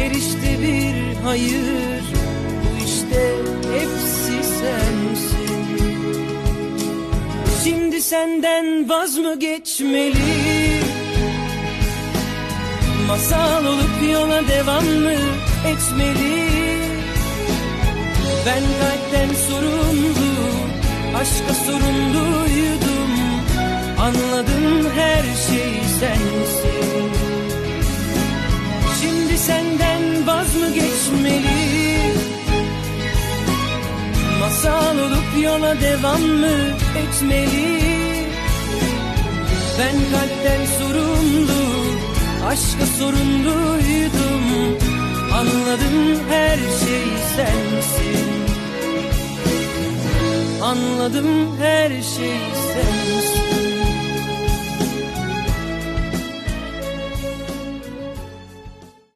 Her işte bir hayır Bu işte hepsi sensin. Şimdi senden vaz mı geçmeli? Masal olup yola devam mı etmeli? Ben kalpten sorumlu Aşka sorumluydum. Anladım her şey geçmeli Masal olup yola devam mı etmeli Ben kalpten sorumlu Aşka sorumluydum. Anladım her şey sensin. Anladım her şey sensin